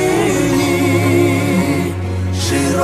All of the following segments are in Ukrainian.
чи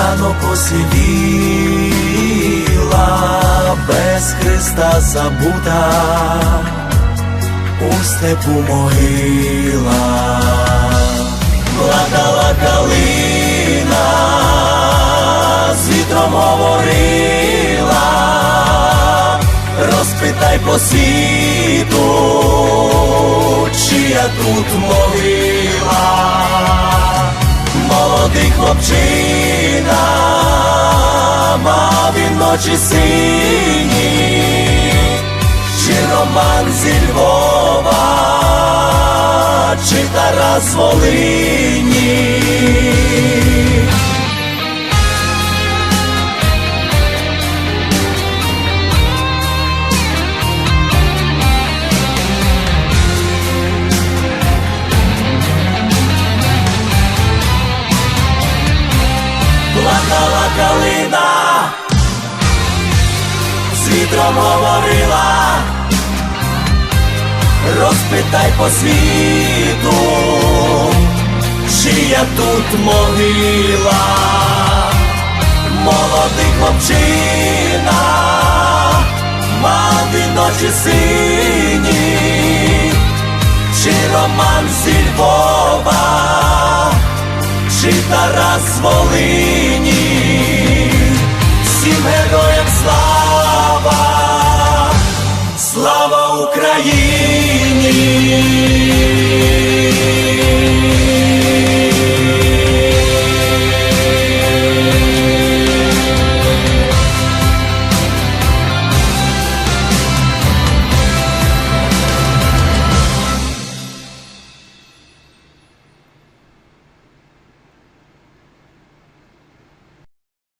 рано посивіла, без Христа забута, у степу могила, плакала калина, з вітром говорила розпитай по світу, чия тут могила, молодий хлопчина, мав він ночі сині, чи Роман зі Львова, чи Тарас Волині. Плакала калина, з вітром говорила, розпитай по світу, чия тут могила, молодий хлопчина, мав і ночі сині, чи роман зі Львова чи Тарас з Волині, всім героям слава, слава Україні!